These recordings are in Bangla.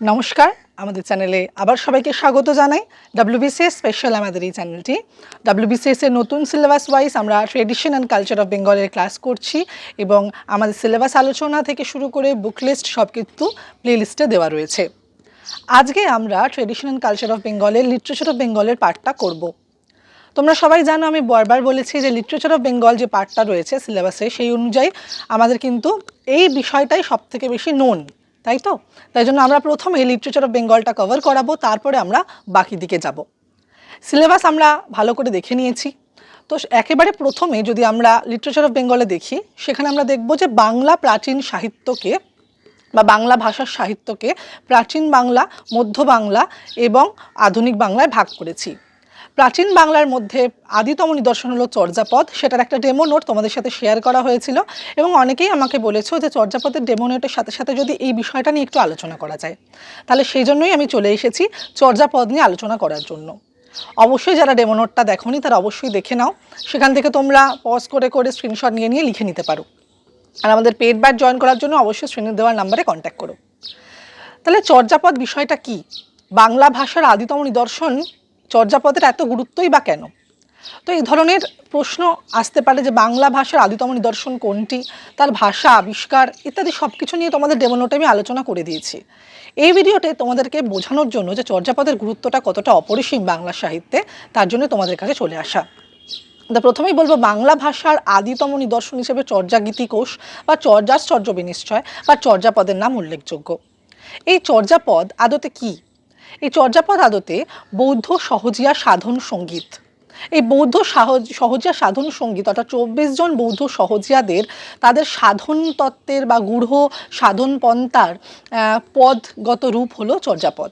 নমস্কার, আমাদের চ্যানেলে আবার সবাইকে স্বাগত জানাই। ডাব্লিউবিসিএস স্পেশাল আমাদের এই চ্যানেলটি। ডাব্লিউবিসিএস এর নতুন সিলেবাস ওয়াইজ আমরা ট্রেডিশন অ্যান্ড কালচার অফ বেঙ্গলের ক্লাস করছি এবং আমাদের সিলেবাস আলোচনা থেকে শুরু করে বুক লিস্ট সব কিন্তু প্লে লিস্টে দেওয়া রয়েছে। আজকে আমরা ট্রেডিশন অ্যান্ড কালচার অফ বেঙ্গলের লিটারেচার অফ বেঙ্গলের পার্টটা করব। তোমরা সবাই জানো, আমি বারবার বলেছি যে লিটারেচার অফ বেঙ্গল যে পার্টটা রয়েছে সিলেবাসে সেই অনুযায়ী আমাদের কিন্তু এই বিষয়টাই সব থেকে বেশি নোন তাই তো? তাই জন্য আমরা প্রথমে লিটারেচার অফ বেঙ্গলটা কভার করাবো, তারপরে আমরা বাকি দিকে যাব। সিলেবাস আমরা ভালো করে দেখে নিয়েছি। তো একেবারে প্রথমে যদি আমরা লিটারেচার অফ বেঙ্গলে দেখি, সেখানে আমরা দেখব যে বাংলা প্রাচীন সাহিত্যকে বা বাংলা ভাষার সাহিত্যকে প্রাচীন বাংলা, মধ্য বাংলা এবং আধুনিক বাংলায় ভাগ করেছি। প্রাচীন বাংলার মধ্যে আদিতম নিদর্শন হলো চর্যাপদ। সেটার একটা ডেমো নোট তোমাদের সাথে শেয়ার করা হয়েছিল এবং অনেকেই আমাকে বলেছ যে চর্যাপদের ডেমো নোটের সাথে সাথে যদি এই বিষয়টা নিয়ে একটু আলোচনা করা যায়। তাহলে সেই জন্যই আমি চলে এসেছি চর্যাপদ নিয়ে আলোচনা করার জন্য। অবশ্যই যারা ডেমো নোটটা দেখোনি তারা অবশ্যই দেখে নাও। সেখান থেকে তোমরা পজ করে করে স্ক্রিনশট নিয়ে নিয়ে লিখে নিতে পারো। আর আমাদের পেড ব্যাচ জয়েন করার জন্য অবশ্যই শ্রেণি দেওয়ার নাম্বারে কন্ট্যাক্ট করো। তাহলে চর্যাপদ বিষয়টা কি? বাংলা ভাষার আদিতম নিদর্শন চর্যাপদের এত গুরুত্বই বা কেন? তো এই ধরনের প্রশ্ন আসতে পারে যে বাংলা ভাষার আদিতম নিদর্শন কোনটি? তার ভাষা, আবিষ্কার ইত্যাদি সব কিছু নিয়ে তোমাদের ডেমোনোটে আমি আলোচনা করে দিয়েছি। এই ভিডিওতে তোমাদেরকে বোঝানোর জন্য যে চর্যাপদের গুরুত্বটা কতটা অপরিসীম বাংলা সাহিত্যে, তার জন্য তোমাদের কাছে চলে আসা। তো প্রথমেই বলব, বাংলা ভাষার আদিতম নিদর্শন হিসেবে চর্যাগীতি কোষ বা চর্যাশ্চর্য বিনিশ্চয় বা চর্যাপদের নাম উল্লেখযোগ্য। এই চর্যাপদ আদতে কি? এই চর্যাপদ আদতে বৌদ্ধ সহজিয়া সাধন সংগীত। এই বৌদ্ধ সাহজ- সহজিয়া সাধন সংগীত অর্থাৎ চব্বিশ জন বৌদ্ধ সহজিয়াদের তাদের সাধন তত্ত্বের বা গূঢ় সাধন পন্থার পদগত রূপ হলো চর্যাপদ।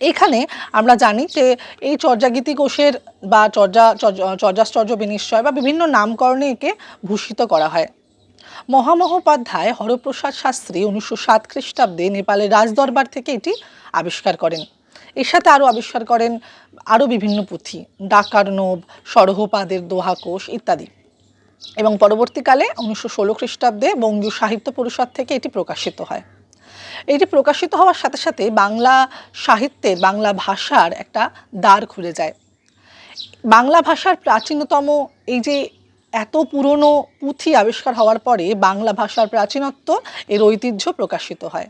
এখানে আমরা জানি যে এই চর্যাগীতি কোষের বা চর্যা- চর্যাশ্চর্য বিনিশ্চয় বা বিভিন্ন নামকরণে একে ভূষিত করা হয়। মহামহোপাধ্যায় হরপ্রসাদ শাস্ত্রী উনিশশো সাত খ্রিস্টাব্দে নেপালের রাজদরবার থেকে এটি আবিষ্কার করেন। এর সাথে আরও আবিষ্কার করেন আরও বিভিন্ন পুঁথি ডাকার্ণব সরহপাদের দোহা কোষ ইত্যাদি। এবং পরবর্তীকালে উনিশশো ষোলো খ্রিস্টাব্দে বঙ্গীয় সাহিত্য পরিষদ থেকে এটি প্রকাশিত হয়। এটি প্রকাশিত হওয়ার সাথে সাথে বাংলা সাহিত্যের বাংলা ভাষার একটা দ্বার খুলে যায়। বাংলা ভাষার প্রাচীনতম এই যে এত পুরনো পুঁথি আবিষ্কার হওয়ার পরে বাংলা ভাষার প্রাচীনত্ব এর ঐতিহ্য প্রকাশিত হয়।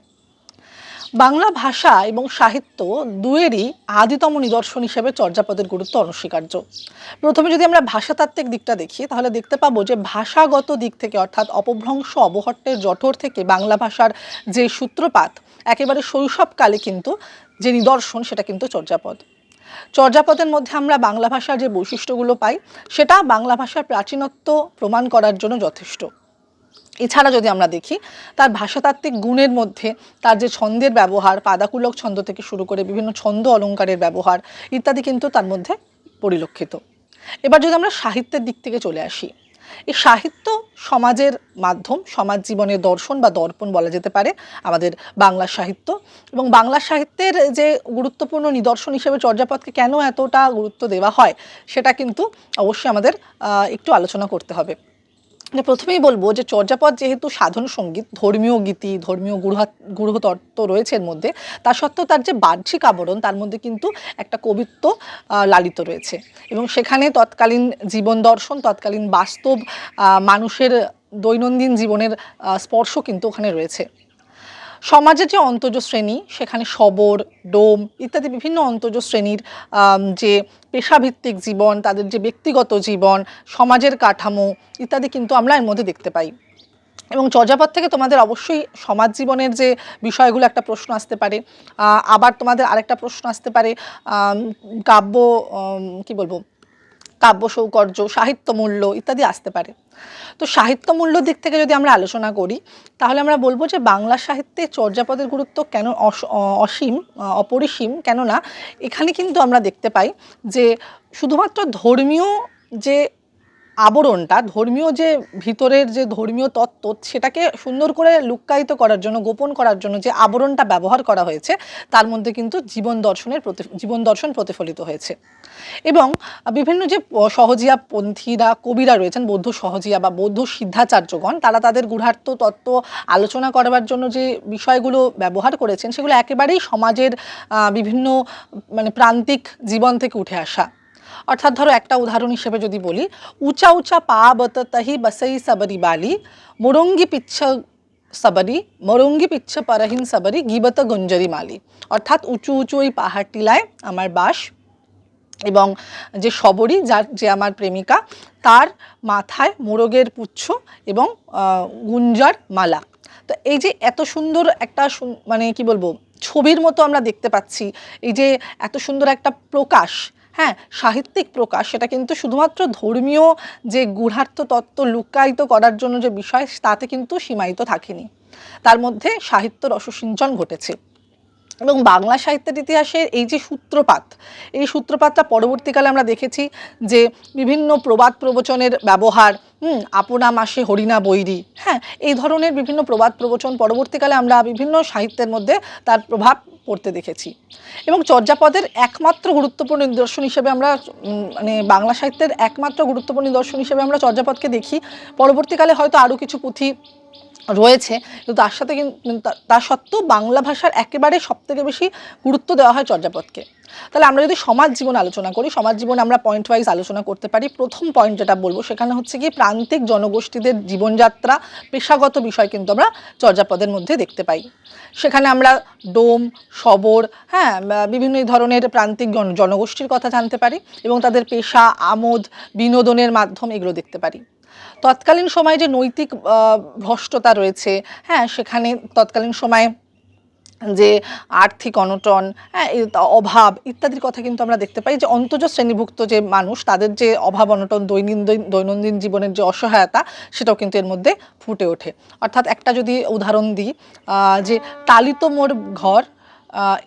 বাংলা ভাষা এবং সাহিত্য দুয়েরই আদিতম নিদর্শন হিসেবে চর্যাপদের গুরুত্ব অনস্বীকার্য। প্রথমে যদি আমরা ভাষাতাত্ত্বিক দিকটা দেখি, তাহলে দেখতে পাবো যে ভাষাগত দিক থেকে অর্থাৎ অপভ্রংশ, অবহট্টের জঠর থেকে বাংলা ভাষার যে সূত্রপাত, একেবারে শৈশবকালে কিন্তু যে নিদর্শন, সেটা কিন্তু চর্যাপদ। চর্যাপদের মধ্যে আমরা বাংলা ভাষার যে বৈশিষ্ট্যগুলো পাই, সেটা বাংলা ভাষার প্রাচীনত্ব প্রমাণ করার জন্য যথেষ্ট। এছাড়া যদি আমরা দেখি, তার ভাষাতাত্ত্বিক গুণের মধ্যে তার যে ছন্দের ব্যবহার, পাদাকুলক ছন্দ থেকে শুরু করে বিভিন্ন ছন্দ অলঙ্কারের ব্যবহার ইত্যাদি কিন্তু তার মধ্যে পরিলক্ষিত। এবার যদি আমরা সাহিত্যের দিক থেকে চলে আসি, এই সাহিত্য সমাজের মাধ্যম, সমাজ জীবনের দর্শন বা দর্পণ বলা যেতে পারে, আমাদের বাংলা সাহিত্য। এবং বাংলা সাহিত্যের যে গুরুত্বপূর্ণ নিদর্শন হিসেবে চর্যাপদকে কেন এতটা গুরুত্ব দেওয়া হয়, সেটা কিন্তু অবশ্যই আমাদের একটু আলোচনা করতে হবে। মানে প্রথমেই বলব যে চর্যাপদ যেহেতু সাধন সংগীত, ধর্মীয় গীতি, ধর্মীয় গুরুহা গুরুতত্ত্ব রয়েছে এর মধ্যে, তা সত্ত্বেও তার যে বাহ্যিক আবরণ, তার মধ্যে কিন্তু একটা কবিত্ব লালিত রয়েছে। এবং সেখানে তৎকালীন জীবন দর্শন, তৎকালীন বাস্তব মানুষের দৈনন্দিন জীবনের স্পর্শ কিন্তু ওখানে রয়েছে। সমাজের যে অন্তজ শ্রেণি সেখানে শবর ডোম ইত্যাদি বিভিন্ন অন্তজ শ্রেণির যে পেশাভিত্তিক জীবন, তাদের যে ব্যক্তিগত জীবন, সমাজের কাঠামো ইত্যাদি কিন্তু আমরা এর মধ্যে দেখতে পাই। এবং চর্যাপদ থেকে তোমাদের অবশ্যই সমাজ জীবনের যে বিষয়গুলো একটা প্রশ্ন আসতে পারে আবার তোমাদের আরেকটা প্রশ্ন আসতে পারে কাব্য কি বলব? কাব্য সৌকর্য সাহিত্য মূল্য ইত্যাদি আসতে পারে। তো সাহিত্য মূল্য দিক থেকে যদি আমরা আলোচনা করি, তাহলে আমরা বলব যে বাংলা সাহিত্যে চর্যাপদের গুরুত্ব কেন অস- অসীম অপরিসীম, কেননা এখানে কিন্তু আমরা দেখতে পাই যে শুধুমাত্র ধর্মীয় যে আবরণটা, ধর্মীয় যে ভিতরের যে ধর্মীয় তত্ত্ব, সেটাকে সুন্দর করে লুক্কায়িত করার জন্য, গোপন করার জন্য যে আবরণটা ব্যবহার করা হয়েছে, তার মধ্যে কিন্তু জীবন দর্শনের জীবন দর্শন প্রতিফলিত হয়েছে। এবং বিভিন্ন যে সহজিয়া পন্থীরা, কবিরা রয়েছেন, বৌদ্ধ সহজিয়া বা বৌদ্ধ সিদ্ধাচার্যগণ, তারা তাদের গূঢ়ার্থ তত্ত্ব আলোচনা করবার জন্য যে বিষয়গুলো ব্যবহার করেছেন, সেগুলো একেবারেই সমাজের বিভিন্ন মানে প্রান্তিক জীবন থেকে উঠে আসা। অর্থাৎ ধরো একটা উদাহরণ হিসেবে যদি বলি, উঁচা উঁচা পা বতহি বসই সবরি বালি, মুরঙ্গি পিচ্ছ সবরি, মরঙ্গি পিচ্ছ পরহীন সবরি, গিবত গঞ্জরি মালি। অর্থাৎ উঁচু উঁচু ওই পাহাড় টিলায় আমার বাস এবং যে শবরী যার যে আমার প্রেমিকা, তার মাথায় মোরগের পুচ্ছ এবং গুঞ্জার মালা। তো এই যে এত সুন্দর একটা মানে কি বলব, ছবির মতো আমরা দেখতে পাচ্ছি, এই যে এত সুন্দর একটা প্রকাশ হ্যাঁ সাহিত্যিক প্রকাশ, সেটা কিন্তু শুধুমাত্র ধর্মীয় যে গূঢ়ার্থ তত্ত্ব লুকায়িত করার জন্য যে বিষয়, তাতে কিন্তু সীমায়িত থাকেনি। তার মধ্যে সাহিত্য রসসিঞ্চন ঘটেছে। এবং বাংলা সাহিত্যের ইতিহাসে এই যে সূত্রপাত, এই সূত্রপাতটা পরবর্তীকালে আমরা দেখেছি যে বিভিন্ন প্রবাদ প্রবচনের ব্যবহার, হুম, আপনা মাসে হরিণা বৈরি হ্যাঁ এই ধরনের বিভিন্ন প্রবাদ প্রবচন পরবর্তীকালে আমরা বিভিন্ন সাহিত্যের মধ্যে তার প্রভাব পড়তে দেখেছি। এবং চর্যাপদের একমাত্র গুরুত্বপূর্ণ নিদর্শন হিসেবে আমরা মানে বাংলা সাহিত্যের একমাত্র গুরুত্বপূর্ণ নিদর্শন হিসেবে আমরা চর্যাপদকে দেখি। পরবর্তীকালে হয়তো আরও কিছু পুঁথি রয়েছে, কিন্তু তার সাথে কিন্তু তা- তা সত্ত্বেও বাংলা ভাষার একেবারে সবথেকে বেশি গুরুত্ব দেওয়া হয় চর্যাপদকে। তাহলে আমরা যদি সমাজ জীবন আলোচনা করি, সমাজ জীবন আমরা পয়েন্ট ওয়াইজ আলোচনা করতে পারি। প্রথম পয়েন্ট যেটা বলব, সেখানে হচ্ছে কি প্রান্তিক জনগোষ্ঠীদের জীবনযাত্রা, পেশাগত বিষয় কিন্তু আমরা চর্যাপদের মধ্যে দেখতে পাই। সেখানে আমরা ডোম, শবর হ্যাঁ বিভিন্ন ধরনের প্রান্তিক জন- জনগোষ্ঠীর কথা জানতে পারি এবং তাদের পেশা, আমোদ, বিনোদনের মাধ্যম এগুলো দেখতে পারি। তৎকালীন সময়ে যে নৈতিক ভ্রষ্টতা রয়েছে হ্যাঁ সেখানে তৎকালীন সময়ে যে আর্থিক অনটন হ্যাঁ অভাব ইত্যাদির কথা কিন্তু আমরা দেখতে পাই যে অন্তজ শ্রেণীভুক্ত যে মানুষ, তাদের যে অভাব অনটন দৈনন্দিন দৈনন্দিন জীবনের যে অসহায়তা, সেটাও কিন্তু এর মধ্যে ফুটে ওঠে। অর্থাৎ একটা যদি উদাহরণ দিই যে তালিত মোর ঘর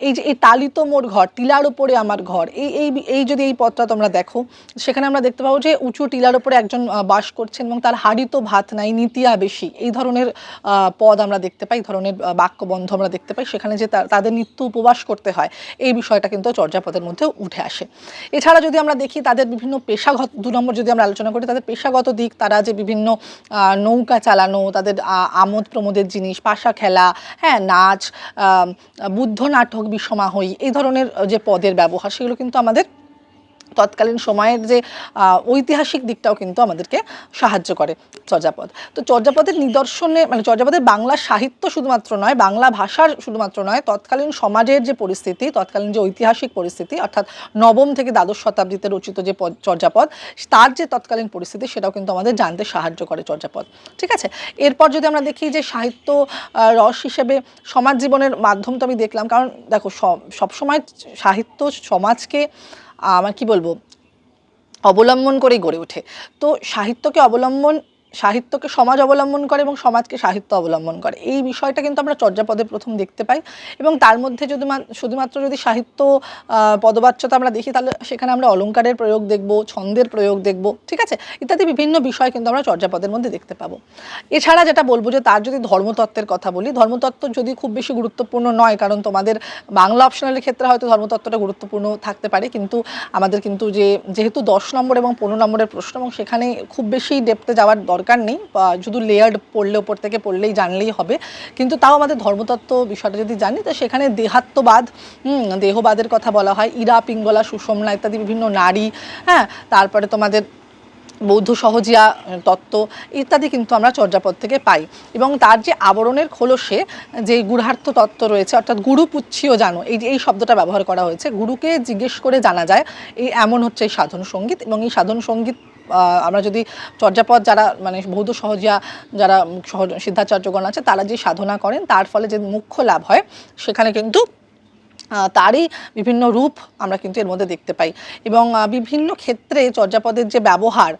এই যে, এই তালিত মোর ঘর, টিলার উপরে আমার ঘর, এই এই এই যদি এই পথটা তোমরা দেখো, সেখানে আমরা দেখতে পাবো যে উঁচু টিলার উপরে একজন বাস করছেন এবং তার হাড়িত ভাত নাই, নীতিয়া বেশি। এই ধরনের পদ আমরা দেখতে পাই ধরনের বাক্যবন্ধ আমরা দেখতে পাই, সেখানে যে তাদের নিত্য উপবাস করতে হয়, এই বিষয়টা কিন্তু চর্যাপদের মধ্যে উঠে আসে। এছাড়া যদি আমরা দেখি, তাদের বিভিন্ন পেশাগত, দু নম্বর যদি আমরা আলোচনা করি, তাদের পেশাগত দিক, তারা যে বিভিন্ন নৌকা চালানো, তাদের আমোদ প্রমোদের জিনিস, পাশা খেলা হ্যাঁ নাচ বুদ্ধ নাটক বিষমা হই এই ধরনের যে পদের ব্যবহার সেগুলো কিন্তু আমাদের তৎকালীন সময়ের যে ঐতিহাসিক দিকটাও কিন্তু আমাদেরকে সাহায্য করে চর্যাপদ। তো চর্যাপদের নিদর্শনে মানে চর্যাপদের বাংলা সাহিত্য শুধুমাত্র নয়, বাংলা ভাষার শুধুমাত্র নয়, তৎকালীন সমাজের যে পরিস্থিতি, তৎকালীন যে ঐতিহাসিক পরিস্থিতি, অর্থাৎ নবম থেকে দ্বাদশ শতাব্দীতে রচিত যে পদ- চর্যাপদ, তার যে তৎকালীন পরিস্থিতি, সেটাও কিন্তু আমাদের জানতে সাহায্য করে চর্যাপদ। ঠিক আছে? এরপর যদি আমরা দেখি যে সাহিত্য রস হিসেবে সমাজ জীবনের মাধ্যম তো আমি দেখলাম, কারণ দেখো, সব- সবসময় সাহিত্য, সমাজকে আমার কি বলব? অবলম্বন করেই গড়ে ওঠে। তো সাহিত্যকে অবলম্বন সাহিত্যকে সমাজ অবলম্বন করে এবং সমাজকে সাহিত্য অবলম্বন করে। এই বিষয়টা কিন্তু আমরা চর্যাপদে প্রথম দেখতে পাই এবং তার মধ্যে যদি শুধুমাত্র যদি সাহিত্য পদবাচ্যতা আমরা দেখি, তাহলে সেখানে আমরা অলংকারের প্রয়োগ দেখব, ছন্দের প্রয়োগ দেখব, ঠিক আছে? ইত্যাদি বিভিন্ন বিষয় কিন্তু আমরা চর্যাপদের মধ্যে দেখতে পাবো। এছাড়া যেটা বলব যে তার যদি ধর্মতত্ত্বের কথা বলি, ধর্মতত্ত্ব যদি খুব বেশি গুরুত্বপূর্ণ নয়, কারণ তোমাদের বাংলা অপশনালের ক্ষেত্রে হয়তো ধর্মতত্ত্বটা গুরুত্বপূর্ণ থাকতে পারে, কিন্তু আমাদের কিন্তু যে, যেহেতু দশ নম্বর এবং পনেরো নম্বরের প্রশ্ন এবং সেখানে খুব বেশি ডেপতে যাওয়ার দরকার নেই, বা শুধু লেয়ার্ড পড়লে ওপর থেকে পড়লেই জানলেই হবে। কিন্তু তাও আমাদের ধর্মতত্ত্ব বিষয়টা যদি জানি, তো সেখানে দেহাত্মবাদ দেহবাদের কথা বলা হয়, ইরা, পিঙ্গলা, সুষমনা ইত্যাদি বিভিন্ন নারী হ্যাঁ তারপরে তোমাদের বৌদ্ধ সহজিয়া তত্ত্ব ইত্যাদি কিন্তু আমরা চর্যাপদ থেকে পাই। এবং তার যে আবরণের খোলসে যে গুঢ়ার্থ তত্ত্ব রয়েছে, অর্থাৎ গুরু পুচ্ছিও জানো, এই যে, এই শব্দটা ব্যবহার করা হয়েছে, গুরুকে জিজ্ঞেস করে জানা যায়, এই এমন হচ্ছে এই সাধন সংগীত, এবং এই সাধন সংগীত আমরা যদি চর্যাপদ যারা মানে বৌদ্ধ সহজিয়া যারা সহ সিদ্ধাচার্যগণ আছে, তারা যে সাধনা করেন, তার ফলে যে মুখ্য লাভ হয়, সেখানে কিন্তু তারই বিভিন্ন রূপ আমরা কিন্তু এর মধ্যে দেখতে পাই। এবং বিভিন্ন ক্ষেত্রে চর্যাপদের যে ব্যবহার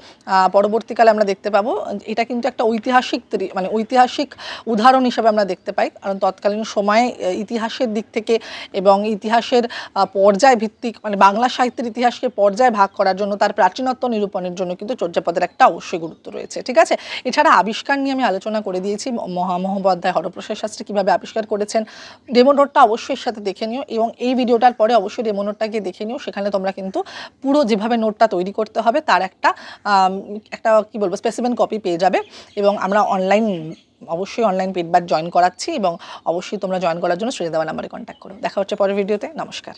পরবর্তীকালে আমরা দেখতে পাবো, এটা কিন্তু একটা ঐতিহাসিক মানে ঐতিহাসিক উদাহরণ হিসেবে আমরা দেখতে পাই। কারণ তৎকালীন সময়ে ইতিহাসের দিক থেকে এবং ইতিহাসের পর্যায় ভিত্তিক মানে বাংলা সাহিত্যের ইতিহাসকে পর্যায় ভাগ করার জন্য তার প্রাচীনত্ব নিরূপণের জন্য কিন্তু চর্যাপদের একটা অবশ্যই গুরুত্ব রয়েছে। ঠিক আছে? এছাড়া আবিষ্কার নিয়ে আমি আলোচনা করে দিয়েছি। মহা, মহোপাধ্যায় হরপ্রসাদ শাস্ত্রী কীভাবে আবিষ্কার করেছেন ডেমো নোটটা অবশ্যই সাথে দেখে নিও। এবং এই ভিডিওটার পরে অবশ্যই ডেমো নোটটা গিয়ে দেখে নিও। সেখানে তোমরা কিন্তু পুরো যেভাবে নোটটা তৈরি করতে হবে, তার একটা একটা কি বলব স্পেসিমেন কপি পেয়ে যাবে এবং আমরা অনলাইন অবশ্যই অনলাইন পেড ব্যাচ জয়েন করাচ্ছি এবং অবশ্যই তোমরা জয়েন করার জন্য শ্রেয়া দেওয়া নাম্বারে কন্ট্যাক্ট করো। দেখা হচ্ছে পরের ভিডিওতে নমস্কার।